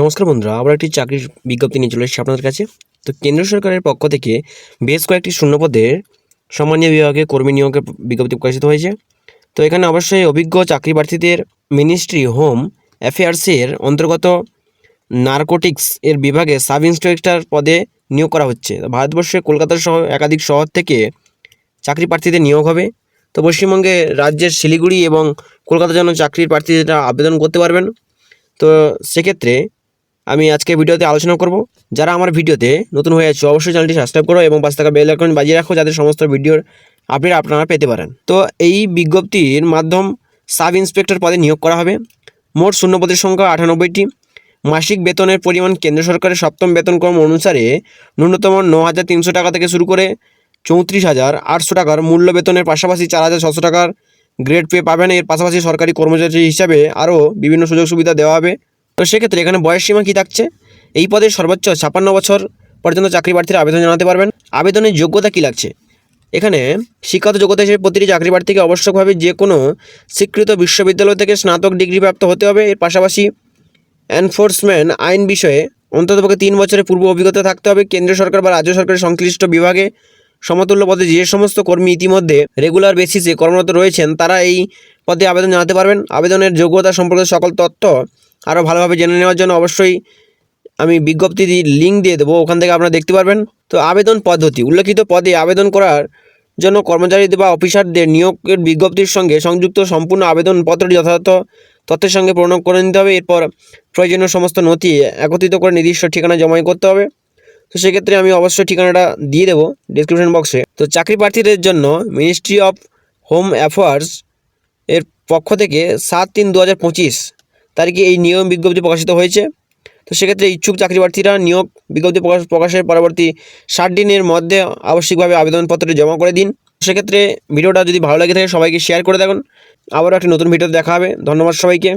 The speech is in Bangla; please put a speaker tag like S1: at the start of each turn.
S1: নমস্কার বন্ধুরা, আবার একটি চাকরির বিজ্ঞপ্তি নিয়ে চলে এসেছি আপনাদের কাছে। তো কেন্দ্র সরকারের পক্ষ থেকে বেশ কয়েকটি শূন্যপদের সম্মানীয় বিভাগে কর্মী নিয়োগের বিজ্ঞপ্তি প্রকাশিত হয়েছে। তো এখানে অবশ্যই অভিজ্ঞ চাকরি প্রার্থীদের মিনিস্ট্রি হোম অ্যাফেয়ার্সের অন্তর্গত নার্কোটিক্স এর বিভাগে সাব ইন্সপেক্টর পদে নিয়োগ করা হচ্ছে। ভারতবর্ষে কলকাতা সহ একাধিক শহর থেকে চাকরি প্রার্থীদের নিয়োগ হবে। তো পশ্চিমবঙ্গে রাজ্যের শিলিগুড়ি এবং কলকাতার জন্য চাকরির প্রার্থীরা আবেদন করতে পারবেন। তো সেক্ষেত্রে আমি আজকে ভিডিওতে আলোচনা করব। যারা আমার ভিডিওতে নতুন হয়ে আছে, অবশ্যই চ্যানেলটি সাবস্ক্রাইব করো এবং পাশে থাকা বেল বাজিয়ে রাখো, যাতে সমস্ত ভিডিওর আপডেট আপনারা পেতে পারেন। তো এই বিজ্ঞপ্তির মাধ্যম সাব ইন্সপেক্টর পদে নিয়োগ করা হবে। মোট শূন্যপদের সংখ্যা আটানব্বইটি। মাসিক বেতনের পরিমাণ কেন্দ্র সরকারের সপ্তম বেতন বেতনক্রম অনুসারে ন্যূনতম ন হাজার তিনশো টাকা থেকে শুরু করে চৌত্রিশ হাজার আটশো টাকার মূল্য বেতনের পাশাপাশি চার হাজার ছশো টাকার গ্রেড পে পাবেন। এর পাশাপাশি সরকারি কর্মচারী হিসাবে আরও বিভিন্ন সুযোগ সুবিধা দেওয়া হবে। তো সেক্ষেত্রে এখানে বয়স সীমা কী থাকছে? এই পদে সর্বোচ্চ ছাপ্পান্ন বছর পর্যন্ত চাকরি প্রার্থীরা আবেদন জানাতে পারবেন। আবেদনের যোগ্যতা কী লাগছে? এখানে শিক্ষাগত যোগ্যতা হিসেবে প্রতিটি চাকরি প্রার্থীকে আবশ্যকভাবে যে কোনো স্বীকৃত বিশ্ববিদ্যালয় থেকে স্নাতক ডিগ্রি প্রাপ্ত হতে হবে। এর পাশাপাশি এনফোর্সমেন্ট আইন বিষয়ে অন্ততপক্ষে তিন বছরের পূর্ব অভিজ্ঞতা থাকতে হবে। কেন্দ্র সরকার বা রাজ্য সরকারের সংশ্লিষ্ট বিভাগে সমতুল্য পদে যে সমস্ত কর্মী ইতিমধ্যে রেগুলার বেসিসে কর্মরত রয়েছেন, তারা এই পদে আবেদন জানাতে পারবেন। আবেদনের যোগ্যতা সম্পর্কে সকল তথ্য আরও ভালোভাবে জেনে নেওয়ার জন্য অবশ্যই আমি বিজ্ঞপ্তি লিঙ্ক দিয়ে দেবো, ওখান থেকে আপনারা দেখতে পারবেন। তো আবেদন পদ্ধতি, উল্লেখিত পদে আবেদন করার জন্য কর্মচারীদের বা অফিসারদের নিয়োগের বিজ্ঞপ্তির সঙ্গে সংযুক্ত সম্পূর্ণ আবেদনপত্রটি যথাযথ তথ্যের সঙ্গে প্রণব করে নিতে হবে। এরপর প্রয়োজনীয় সমস্ত নথি একত্রিত করে নির্দিষ্ট ঠিকানা জমাই করতে হবে। তো সেক্ষেত্রে আমি অবশ্যই ঠিকানাটা দিয়ে দেবো ডিসক্রিপশন বক্সে তো চাকরি প্রার্থীদের জন্য মিনিস্ট্রি অফ হোম অ্যাফেয়ার্স এর পক্ষ থেকে সাত তিন দু হাজার পঁচিশ তারিখে এই নিয়ম বিজ্ঞপ্তি প্রকাশিত হয়েছে? তো সেক্ষেত্রে ইচ্ছুক চাকরি প্রার্থীরা নিয়োগ বিজ্ঞপ্তি প্রকাশ, প্রকাশের পরবর্তী ষাট দিনের মধ্যে আবশ্যিকভাবে আবেদনপত্রটি জমা করে দিন। সেক্ষেত্রে ভিডিওটা যদি ভালো লাগে থাকে সবাইকে শেয়ার করে দেখুন। আবারও একটি নতুন ভিডিও দেখা হবে। ধন্যবাদ সবাইকে।